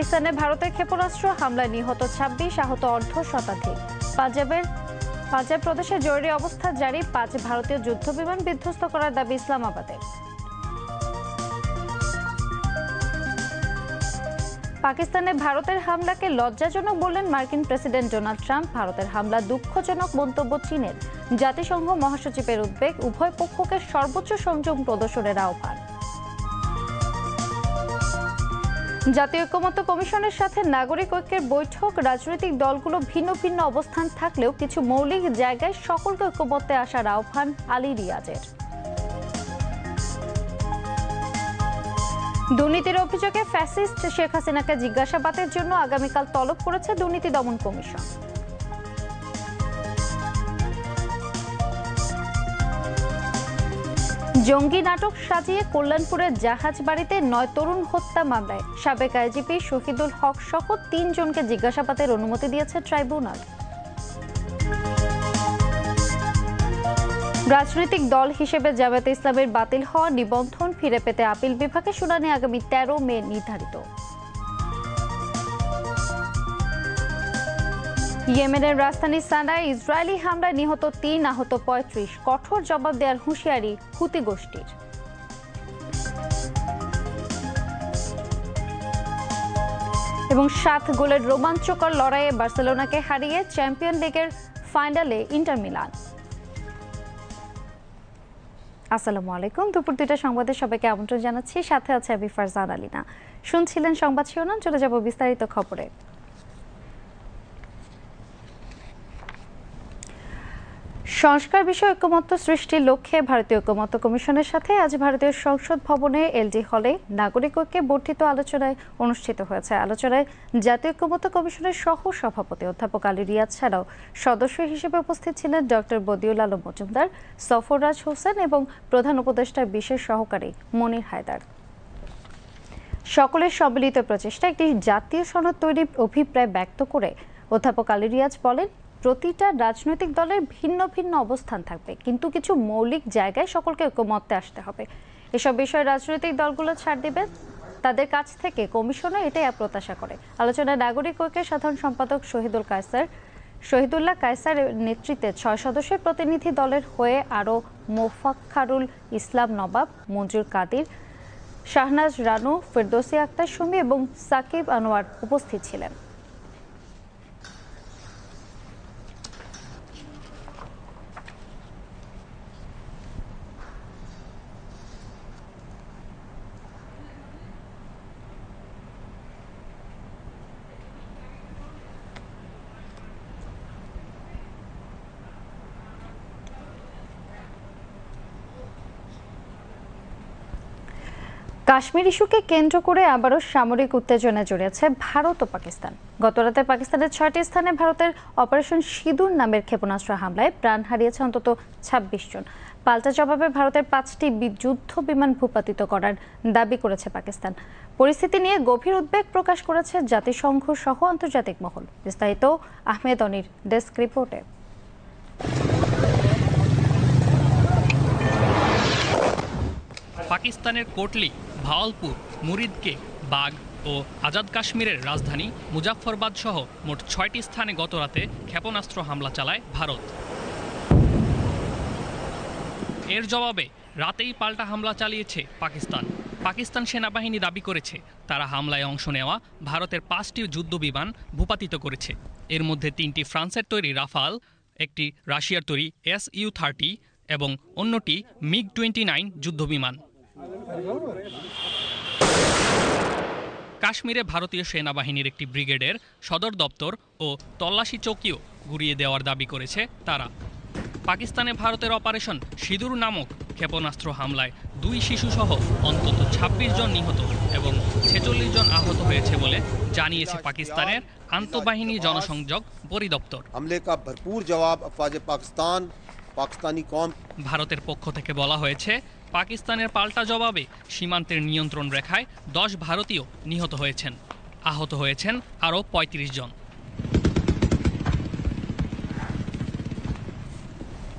পাকিস্তানে ভারতের ক্ষেপণাস্ত্র হামলায় নিহত ছাব্বিশ আহত অর্ধ শতাধিক। পাঞ্জাবের পাঞ্জাব প্রদেশে জরুরি অবস্থা জারি, পাঁচ ভারতীয় যুদ্ধ বিমান বিধ্বস্ত করার দাবি ইসলামাবাদের পাকিস্তানে ভারতের হামলাকে লজ্জাজনক বললেন মার্কিন প্রেসিডেন্ট ডোনাল্ড ট্রাম্প। ভারতের হামলা দুঃখজনক মন্তব্য চীনের। জাতিসংঘ মহাসচিবের উদ্বেগ, উভয় পক্ষকে সর্বোচ্চ সংযম প্রদর্শনের আহ্বান। জাতীয় ঐক্যমত্য কমিশনের সাথে নাগরিক ঐক্যের বৈঠক, রাজনৈতিক দলগুলো ভিন্ন ভিন্ন অবস্থান থাকলেও কিছু মৌলিক জায়গায় সকলকে ঐক্যমত্যে আসার আহ্বান আলী রিয়াজের। দুর্নীতির অভিযোগে ফ্যাসিস্ট শেখ হাসিনাকে জিজ্ঞাসাবাদের জন্য আগামীকাল তলব করেছে দুর্নীতি দমন কমিশন। জঙ্গি নাটক সাজিয়ে কল্যাণপুরের জাহাজ বাড়িতে নয় তরুণ হত্যা মামলায়। সাবেক আইজিপি শহীদুল হক সহ তিনজনকে জিজ্ঞাসাবাদের অনুমতি দিয়েছে ট্রাইব্যুনাল। রাজনৈতিক দল হিসেবে জামায়াতে ইসলামের বাতিল হওয়া নিবন্ধন ফিরে পেতে আপিল বিভাগে শুনানি আগামী তেরো মে নির্ধারিত। ইয়েমেনের রাজধানী সানায় ইসরায়েলি হামলায় নিহত তিন, আহত পঁয়ত্রিশ। কঠোর জবাব দেওয়ার হুঁশিয়ারি হুতি গোষ্ঠীর। এবং সাত গোলের রোমাঞ্চকর লড়াইয়ে বার্সেলোনাকে হারিয়ে চ্যাম্পিয়ন লিগের ফাইনালে ইন্টার মিলান। আসসালামু আলাইকুম। দুপুর দুইটা সংবাদে সবাইকে আমন্ত্রণ জানাচ্ছি। সাথে আছে আমি ফারজান আলিনা শুনছিলেন সংবাদ শিরোনাম, চলে যাব বিস্তারিত খবরে। সংস্কার বিষয়ে ঐক্যমত্য সৃষ্টির লক্ষ্যে ভারতীয় ঐক্যমত্য কমিশনের সাথে আজ ভারতীয় সংসদ ভবনে এলডি হলে নাগরিক ঐক্যে বর্ধিত আলোচনায় অনুষ্ঠিত হয়েছে। আলোচনায় জাতীয় ঐক্যমত্য কমিশনের সহ সভাপতি অধ্যাপক আলী রিয়াজ ছাড়াও সদস্য হিসেবে উপস্থিত ছিলেন ডক্টর বদিউল আলম মজুমদার, সফররাজ হোসেন এবং প্রধান উপদেষ্টার বিশেষ সহকারী মনির হায়দার। সকলের সম্মিলিত প্রচেষ্টা একটি জাতীয় সনদ তৈরির অভিপ্রায় ব্যক্ত করে অধ্যাপক আলী রিয়াজ বলেন প্রতিটা রাজনৈতিক দলের ভিন্ন ভিন্ন অবস্থান থাকবে, কিন্তু কিছু মৌলিক জায়গায় সকলকে ঐক্যমত্যে আসতে হবে। এসব বিষয়ে রাজনৈতিক দলগুলো ছাড় দেবে। তাদের কাছ থেকে কমিশনও এটাই প্রত্যাশা করে। আলোচনায় নাগরিক ঐক্যের সাধারণ সম্পাদক শহীদুল কায়সার, শহীদুল্লাহ কায়সার নেতৃত্বে ছয় সদস্যের প্রতিনিধি দলের হয়ে আরও মোফাক্ষারুল ইসলাম নবাব, মঞ্জুর কাদির, শাহনাজ রানু, ফেরদৌসি আক্তার সুমি এবং সাকিব আনোয়ার উপস্থিত ছিলেন। কাশ্মীর ইস্যুকে কেন্দ্র করে আবারও সামরিক উত্তেজনা জড়িয়েছে ভারত ও পাকিস্তান। গতরাতে পাকিস্তানের ছয়টি স্থানে ভারতের অপারেশন সিঁদুর নামের ক্ষেপণাস্ত্র হামলায় প্রাণ হারিয়েছে অন্তত ছাব্বিশ জন। পাল্টা জবাবে ভারতের পাঁচটি যুদ্ধ বিমান ভূপাতিত করার দাবি করেছে পাকিস্তান। পরিস্থিতি নিয়ে গভীর উদ্বেগ প্রকাশ করেছে জাতিসংঘ সহ আন্তর্জাতিক মহল। বিস্তারিত আহমেদ অনির ডেস্ক রিপোর্টে। পাকিস্তানের কোটলি ভাওয়ালপুর, মুরিদকে বাগ ও আজাদ কাশ্মীরের রাজধানী মুজাফফরবাদ সহ মোট ছয়টি স্থানে গতরাতে ক্ষেপণাস্ত্র হামলা চালায় ভারত। এর জবাবে রাতেই পাল্টা হামলা চালিয়েছে পাকিস্তান। পাকিস্তান সেনাবাহিনী দাবি করেছে, তারা হামলায় অংশ নেওয়া ভারতের পাঁচটি যুদ্ধবিমান ভূপাতিত করেছে। এর মধ্যে তিনটি ফ্রান্সের তৈরি রাফাল, একটি রাশিয়ার তৈরি এস ইউ থার্টি এবং অন্যটি মিগ টোয়েন্টি নাইন যুদ্ধবিমান কাশ্মীরে ভারতীয় সেনাবাহিনীর একটি ব্রিগেডের সদর দপ্তর ও তল্লাশি চৌকিও ঘুরিয়ে দেওয়ার দাবি করেছে তারা। পাকিস্তানে ভারতের অপারেশন সিঁদুর নামক ক্ষেপণাস্ত্র হামলায় দুই শিশুসহ অন্তত ২৬ জন নিহত এবং ছেচল্লিশ জন আহত হয়েছে বলে জানিয়েছে পাকিস্তানের আন্তঃবাহিনী জনসংযোগ পরিদপ্তর। ভারতের পক্ষ থেকে বলা হয়েছে পাকিস্তানের পাল্টা জবাবে সীমান্তের নিয়ন্ত্রণ রেখায় দশ ভারতীয় নিহত হয়েছেন। আহত হয়েছেন আরও ৩৫ জন।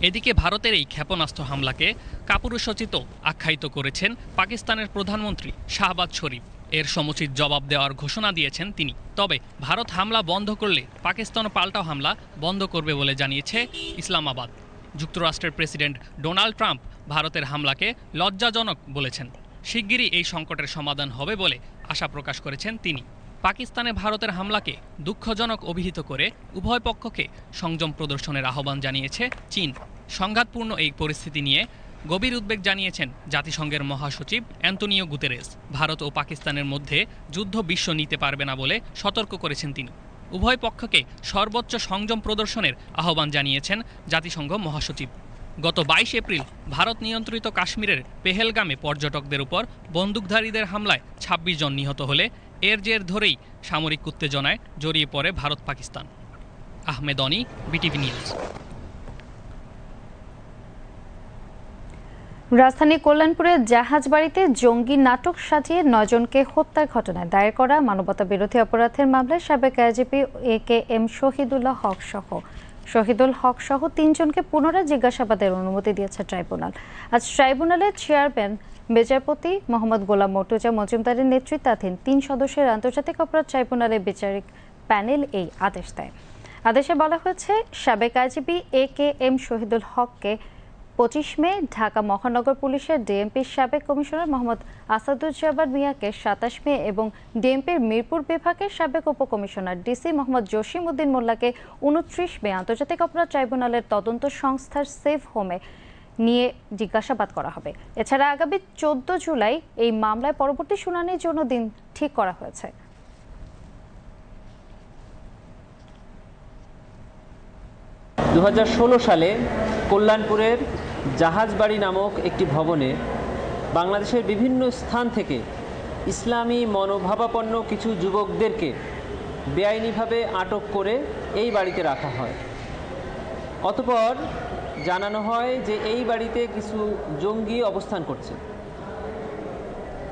এদিকে ভারতের এই ক্ষেপণাস্ত্র হামলাকে কাপুরুষোচিত আখ্যায়িত করেছেন পাকিস্তানের প্রধানমন্ত্রী শাহবাজ শরীফ। এর সমুচিত জবাব দেওয়ার ঘোষণা দিয়েছেন তিনি। তবে ভারত হামলা বন্ধ করলে পাকিস্তান পাল্টা হামলা বন্ধ করবে বলে জানিয়েছে ইসলামাবাদ। যুক্তরাষ্ট্রের প্রেসিডেন্ট ডোনাল্ড ট্রাম্প ভারতের হামলাকে লজ্জাজনক বলেছেন। শিগগিরই এই সংকটের সমাধান হবে বলে আশা প্রকাশ করেছেন তিনি। পাকিস্তানে ভারতের হামলাকে দুঃখজনক অভিহিত করে উভয় পক্ষকে সংযম প্রদর্শনের আহ্বান জানিয়েছে চীন। সংঘাতপূর্ণ এই পরিস্থিতি নিয়ে গভীর উদ্বেগ জানিয়েছেন জাতিসংঘের মহাসচিব অ্যান্তনিও গুতেরেস। ভারত ও পাকিস্তানের মধ্যে যুদ্ধ বিশ্ব নিতে পারবে না বলে সতর্ক করেছেন তিনি। উভয় পক্ষকে সর্বোচ্চ সংযম প্রদর্শনের আহ্বান জানিয়েছেন জাতিসংঘ মহাসচিব। গত বাইশ এপ্রিল ভারত নিয়ন্ত্রিত কাশ্মীরের পেহেলগামে পর্যটকদের উপর বন্দুকধারীদের হামলায় ২৬ জন নিহত হলে এর জের ধরেই সামরিক উত্তেজনায় জড়িয়ে পড়ে Bharat Pakistan. Ahmed Oni, BTV news. রাজধানী কল্যাণপুরের জাহাজ বাড়িতে জঙ্গি নাটক সাজিয়ে নয়জনকে হত্যার ঘটনায় দায়ের করা মানবতা বিরোধী অপরাধের মামলায় সাবেক IGP A K M Shahidullah Haque সহ শহীদুল হক সহ তিনজনকে পুনরায় জিজ্ঞাসাবাদের অনুমতি দিয়েছে ট্রাইব্যুনাল। আজ ট্রাইব্যুনালের চেয়ারম্যান বিচারপতি মোহাম্মদ গোলাম মর্তুজা মজুমদারের নেতৃত্বাধীন তিন সদস্যের আন্তর্জাতিক অপরাধ ট্রাইব্যুনালের বিচারিক প্যানেল এই আদেশ দেয়। আদেশে বলা হয়েছে, সাবেক IGP A K M Shahidul হককে পঁচিশ মে, ঢাকা মহানগর পুলিশের ডিএমপির সাবেক কমিশনার মোহাম্মদ আসাদুজ্জামান মিয়াকে সাতাশ মে এবং ডিএমপির মিরপুর বিভাগের সাবেক উপকমিশনার ডিসি মোহাম্মদ জসিম উদ্দিন মোল্লাকে উনত্রিশ মে আন্তর্জাতিক অপরাধ ট্রাইব্যুনালের তদন্ত সংস্থার সেফ হোমে নিয়ে জিজ্ঞাসাবাদ করা হবে। এছাড়া আগামী চোদ্দ জুলাই এই মামলায় পরবর্তী শুনানির জন্য দিন ঠিক করা হয়েছে। দু হাজার ষোলো সালে কল্যাণপুরের জাহাজবাড়ি নামক একটি ভবনে বাংলাদেশের বিভিন্ন স্থান থেকে ইসলামী মনোভাবাপন্ন কিছু যুবকদেরকে বেআইনিভাবে আটক করে এই বাড়িতে রাখা হয়। অতপর জানানো হয় যে এই বাড়িতে কিছু জঙ্গি অবস্থান করছে।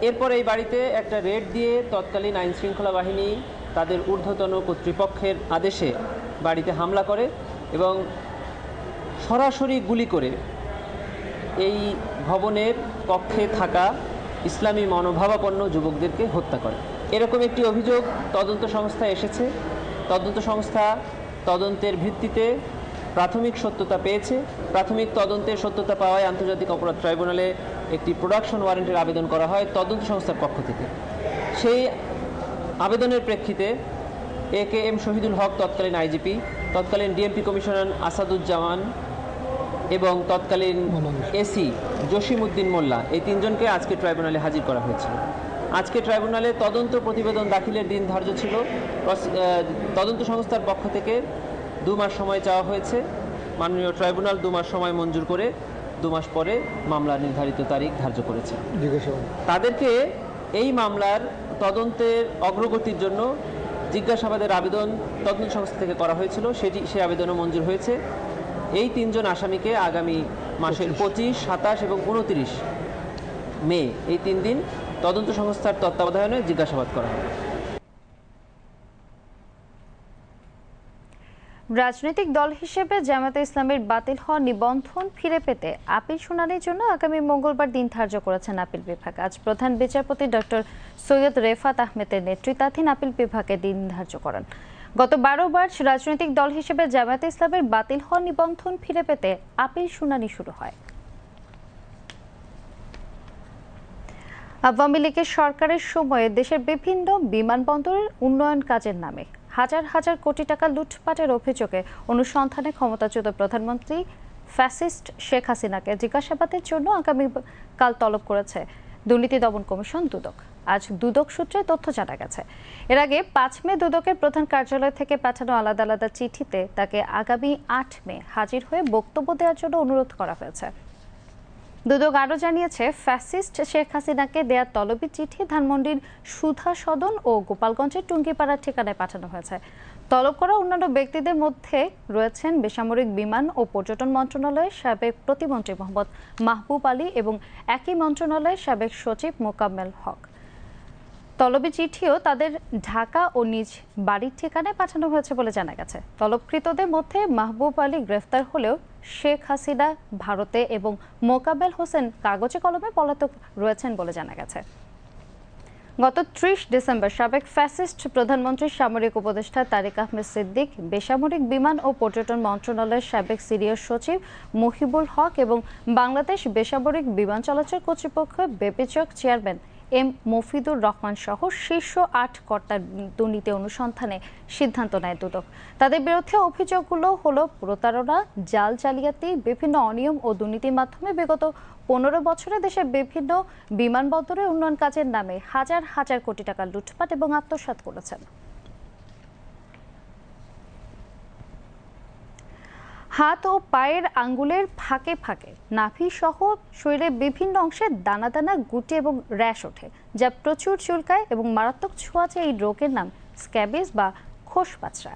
এরপর এই বাড়িতে একটা রেড দিয়ে তৎকালীন আইনশৃঙ্খলা বাহিনী তাদের ঊর্ধ্বতন কর্তৃপক্ষের আদেশে বাড়িতে হামলা করে। এবং সরাসরি গুলি করে এই ভবনের কক্ষে থাকা ইসলামী মনোভাবাপন্ন যুবকদেরকে হত্যা করে। এরকম একটি অভিযোগ তদন্ত সংস্থা এসেছে। তদন্ত সংস্থা তদন্তের ভিত্তিতে প্রাথমিক সত্যতা পেয়েছে। প্রাথমিক তদন্তের সত্যতা পাওয়ায় আন্তর্জাতিক অপরাধ ট্রাইব্যুনালে একটি প্রোডাকশন ওয়ারেন্টের আবেদন করা হয় তদন্ত সংস্থার পক্ষ থেকে। সেই আবেদনের প্রেক্ষিতে এ কে এম শহীদুল হক তৎকালীন আইজিপি তৎকালীন ডিএমপি কমিশনার আসাদুজ্জামান এবং তৎকালীন এসি জসিমউদ্দিন মোল্লা এই তিনজনকে আজকে ট্রাইব্যুনালে হাজির করা হয়েছিল আজকে ট্রাইব্যুনালে তদন্ত প্রতিবেদন দাখিলের দিন ধার্য ছিল। তদন্ত সংস্থার পক্ষ থেকে দু মাস সময় চাওয়া হয়েছে। মাননীয় ট্রাইব্যুনাল দু মাস সময় মঞ্জুর করে দু মাস পরে মামলার নির্ধারিত তারিখ ধার্য করেছে। তাদেরকে এই মামলার তদন্তের অগ্রগতির জন্য জিজ্ঞাসাবাদের আবেদন তদন্ত সংস্থা থেকে করা হয়েছিল। সেটি সে আবেদনও মঞ্জুর হয়েছে। এই তিনজন আসামিকে আগামী মাসের পঁচিশ, সাতাশ এবং উনত্রিশ মে এই তিন দিন তদন্ত সংস্থার তত্ত্বাবধানে জিজ্ঞাসাবাদ করা হবে। রাজনৈতিক দল হিসেবে জামায়াতে ইসলামের বাতিল হওয়া নিবন্ধন ফিরে পেতে আপিল শুনানির জন্য আগামী মঙ্গলবার দিন ধার্য করেছেন আপিল বিভাগ। আজ প্রধান বিচারপতি ডক্টর সৈয়দ রেফাত আহমেদের নেতৃত্বাধীন আপিল বিভাগে দিন ধার্য করেন। গত বারো মার্চ রাজনৈতিক দল হিসেবে জামায়াতে ইসলামের বাতিল হওয়া নিবন্ধন ফিরে পেতে আপিল শুনানি শুরু হয়। আওয়ামী লীগের সরকারের সময়ে দেশের বিভিন্ন বিমানবন্দরের উন্নয়ন কাজের নামে হাজার হাজার কোটি টাকা লুটপাটের অভিযোগে অনুসন্ধানে ক্ষমতাচ্যুত প্রধানমন্ত্রী ফ্যাসিস্ট শেখ হাসিনাকে জিজ্ঞাসাবাদের জন্য আগামী কাল তলব করেছে দুর্নীতি দমন কমিশন দুদক। আজ দুদক সূত্রে তথ্য জানা গেছে। এর আগে পাঁচ মে দুদকের প্রধান কার্যালয় থেকে পাঠানো আলাদা আলাদা চিঠিতে তাকে আগামী আট মে হাজির হয়ে বক্তব্য দেওয়ার জন্য অনুরোধ করা হয়েছে। দুদক আরও জানিয়েছে, ফ্যাসিস্ট শেখ হাসিনাকে দেয়া তলবি চিঠি ধানমন্ডির সুধা সদন ও গোপালগঞ্জের টুঙ্গিপাড়ার ঠিকানায় পাঠানো হয়েছে। তলব করা অন্যান্য ব্যক্তিদের মধ্যে রয়েছেন বেসামরিক বিমান ও পর্যটন মন্ত্রণালয়ের সাবেক প্রতিমন্ত্রী মোহাম্মদ মাহবুব আলী এবং একই মন্ত্রণালয়ের সাবেক সচিব মোকাম্মেল হক। তলবি চিঠিও তাদের ঢাকা ও নিজ বাড়ির ঠিকানায় পাঠানো হয়েছে বলে জানা গেছে। তলবকৃতদের মধ্যে মাহবুব আলী গ্রেফতার হলেও শেখ হাসিনা ভারতে এবং মোকাবেল হোসেন কাগজে কলমে পলাতক রয়েছেন বলে জানা গেছে। গত ত্রিশ ডিসেম্বর সাবেক ফ্যাসিস্ট প্রধানমন্ত্রী, সামরিক উপদেষ্টা তারেক আহমেদ সিদ্দিক, বেসামরিক বিমান ও পর্যটন মন্ত্রণালয়ের সাবেক সিনিয়র সচিব মহিবুল হক এবং বাংলাদেশ বেসামরিক বিমান চলাচল কর্তৃপক্ষ বেপিচক চেয়ারম্যান এম মফিদুর রহমান সহ শীর্ষ আট কর্তার দুর্নীতি অনুসন্ধানে সিদ্ধান্ত নেয় দুদক। তাদের বিরুদ্ধে অভিযোগগুলো হলো প্রতারণা, জাল জালিয়াতি, বিভিন্ন অনিয়ম ও দুর্নীতির মাধ্যমে বিগত পনেরো বছরে দেশের বিভিন্ন বিমানবন্দরে উন্নয়ন কাজের নামে হাজার হাজার কোটি টাকা লুটপাট এবং আত্মসাত করেছেন। হাত ও পায়ের আঙ্গুলের ফাঁকে ফাঁকে। নাভি সহ শরীরের বিভিন্ন অংশে দানা দানা গুটি এবং র্যাশ ওঠে, যা প্রচুর চুলকায় এবং মারাত্মক ছোঁয়াচে এই রোগের নাম স্ক্যাবিস বা খোসপাচড়া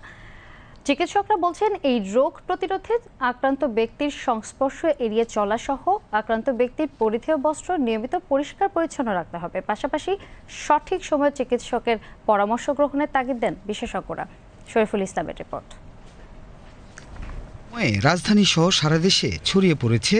চিকিৎসকরা বলছেন, এই রোগ প্রতিরোধে আক্রান্ত ব্যক্তির সংস্পর্শ এড়িয়ে চলা সহ আক্রান্ত ব্যক্তির পরিধেয় বস্ত্র নিয়মিত পরিষ্কার পরিচ্ছন্ন রাখতে হবে। পাশাপাশি সঠিক সময়ে চিকিৎসকের পরামর্শ গ্রহণের তাগিদ দেন বিশেষজ্ঞরা। শরীফুল ইসলামের রিপোর্ট। সময়ে রাজধানী সহ সারা দেশে ছড়িয়ে পড়েছে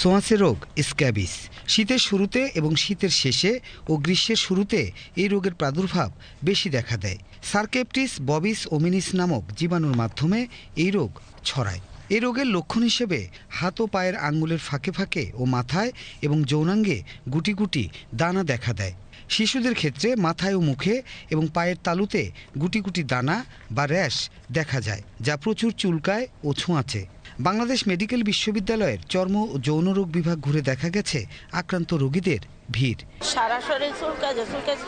সোয়াসে রোগ, স্ক্যাবিস। শীতের শুরুতে এবং শীতের শেষে ও গ্রীষ্মের শুরুতে এই রোগের প্রাদুর্ভাব বেশি দেখা দেয়। সার্কেপটিস ববিস ওমিনিস নামক জীবাণুর মাধ্যমে এই রোগ ছড়ায়। এই রোগের লক্ষণ হিসেবে হাত ও পায়ের আঙ্গুলের ফাঁকে ফাঁকে ও মাথায় এবং যৌনাঙ্গে গুটি গুটি দানা দেখা দেয়। শিশুদের ক্ষেত্রে মাথায় ও মুখে এবং পায়ের তালুতে গুটি গুটি দানা বা র্যাশ দেখা যায়, যা প্রচুর চুলকায় ও ছোঁয়াচে। বাংলাদেশ মেডিকেল বিশ্ববিদ্যালয়ের চর্ম ও যৌন রোগ বিভাগ ঘুরে দেখা গেছে আক্রান্ত রোগীদের ভিড়। সারা শরীর চুলকায় চুলকায়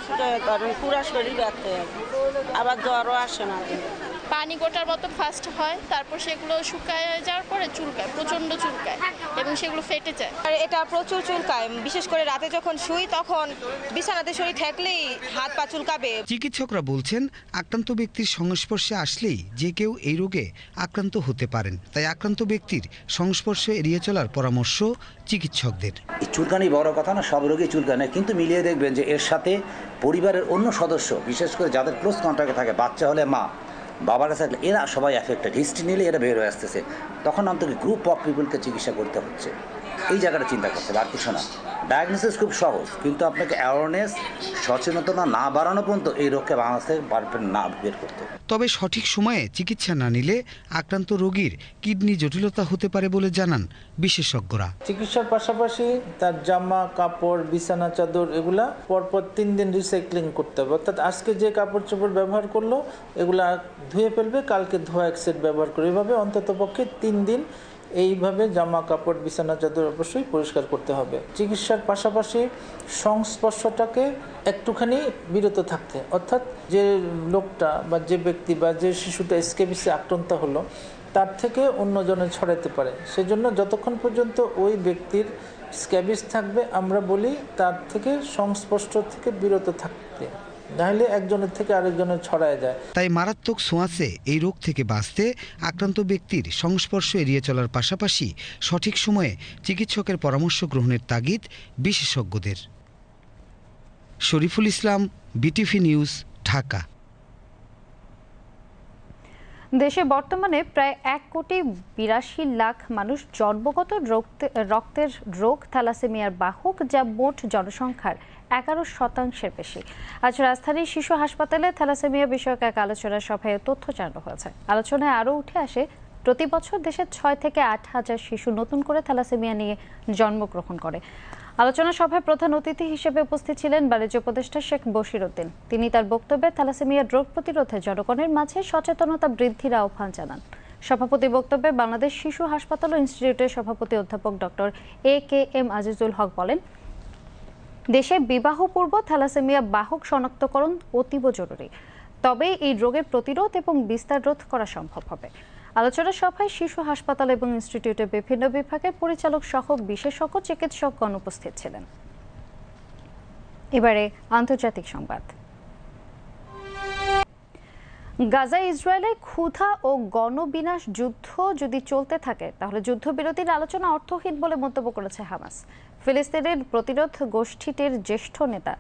শরীর ব্যথা আবার জ্বরও আসে না। পানি গোটার মতো ফাস্ট হয় তারপর সেগুলো শুকায় যাওয়ার পরে চুলকায় প্রচণ্ড চুলকায় এবং সেগুলো ফেটে যায়। আর এটা প্রচুর চুলকায় বিশেষ করে রাতে যখন শুই তখন বিছানাতে শরীর থাকলেই হাত পা চুলকাবে। চিকিৎসকরা বলছেন আক্রান্ত ব্যক্তির সংস্পর্শে আসলেই যে কেউ এই রোগে আক্রান্ত হতে পারেন। তাই আক্রান্ত ব্যক্তির সংস্পর্শে এড়িয়ে চলার পরামর্শ চিকিৎসকদের। এই চুলকানি বড় কথা না সব রোগী চুলকানি কিন্তু মিলিয়ে দেখবেন যে এর সাথে পরিবারের অন্য সদস্য বিশেষ করে যাদের ক্লোজ কন্ট্যাক্টে থাকে বাচ্চা হলে মা বাবার থাকলে এরা সবাই অ্যাফেক্টেড হিস্ট্রি নিলে এরা বের হয়ে আসতেছে। তখন অন্তত গ্রুপ অফ পিপুলকে চিকিৎসা করতে হচ্ছে। এই জায়গাটা চিন্তা করতে হবে। আর কিছু না। ডায়াগনোসিস খুব সহজ কিন্তু আপনাকে অ্যাওয়ারনেস সচেতনতা না বাড়ানো পর্যন্ত এই রোগকে বাংলাদেশে পারবেন না বের করতে তবে সঠিক সময়ে চিকিৎসা না নিলে আক্রান্ত রোগীর কিডনি জটিলতা হতে পারে বলে জানান বিশেষজ্ঞরা। চিকিৎসার পাশাপাশি তার জামা কাপড় বিছানা চাদর এগুলা পরপর তিন দিন রিসাইক্লিং করতে হবে। অর্থাৎ আজকে যে কাপড় চোপড় ব্যবহার করল এগুলা ধুয়ে ফেলবে কালকে ধোয়া এক সেট ব্যবহার করে এভাবে অন্তত পক্ষে তিন দিন এইভাবে জামা কাপড়, বিছানা, চাদর অবশ্যই পরিষ্কার করতে হবে। চিকিৎসার পাশাপাশি সংস্পর্শটাকে একটুখানি বিরত থাকতে। অর্থাৎ যে লোকটা বা যে ব্যক্তি বা যে শিশুটা স্কেবিসে আক্রান্ত হলো, তার থেকে অন্যজনে ছড়াতে পারে। সেজন্য যতক্ষণ পর্যন্ত ওই ব্যক্তির স্ক্যাবিস থাকবে, আমরা বলি তার থেকে সংস্পর্শ থেকে বিরত থাকতে। নাহলে একজনের থেকে আরেকজনের ছড়ায় যায়। তাই মারাত্মক সোঁয়াশে এই রোগ থেকে বাঁচতে আক্রান্ত ব্যক্তির সংস্পর্শ এড়িয়ে চলার পাশাপাশি সঠিক সময়ে চিকিৎসকের পরামর্শ গ্রহণের তাগিদ বিশেষজ্ঞদের। Shariful Islam, BTV news, Dhaka. দেশে বর্তমানে প্রায় এক কোটি বিরাশি লাখ মানুষ জন্মগত রক্তে- রক্তের রোগ, থ্যালাসেমিয়ার বাহক, যা মোট জনসংখ্যার এগারো শতাংশের বেশি। আজ রাজধানীর শিশু হাসপাতালে থ্যালাসেমিয়া বিষয়ক এক আলোচনা সভায় তথ্য জানানো হয়েছে। আলোচনায় আরও উঠে আসে, প্রতি বছর দেশের ছয় থেকে আট হাজার শিশু নতুন করে থ্যালাসেমিয়া নিয়ে জন্মগ্রহণ করে। আলোচনা সভায় প্রধান অতিথি হিসেবে উপস্থিত ছিলেন বাণিজ্য উপদেষ্টা শেখ বশির উদ্দিন। তিনি তার বক্তব্যে থ্যালাসেমিয়া রোগ প্রতিরোধে জনগণের মাঝে সচেতনতা বৃদ্ধির আহ্বান জানান। সভাপতি বক্তব্যে বাংলাদেশ শিশু হাসপাতাল ও ইনস্টিটিউটের সভাপতি অধ্যাপক doctor A K M Azizul Haque বলেন, দেশে বিবাহপূর্ব থ্যালাসেমিয়া বাহক শনাক্তকরণ অতীব জরুরি। তবে এই রোগের প্রতিরোধ এবং বিস্তার রোধ করা সম্ভব হবে। আলোচনা সভায় শিশু হাসপাতাল এবং ইনস্টিটিউটের বিভিন্ন বিভাগের পরিচালক সহ বিশেষজ্ঞ চিকিৎসকগণ উপস্থিত ছিলেন। এবারে আন্তর্জাতিক সংবাদ। গাজা, ইসরায়েলে ক্ষুধা ও গণবিনাশ যুদ্ধ যদি চলতে থাকে, তাহলে যুদ্ধবিরতির আলোচনা অর্থহীন বলে মন্তব্য করেছে হামাস। ফিলিস্তিনের প্রতিরোধ গোষ্ঠীটির জ্যেষ্ঠ নেতা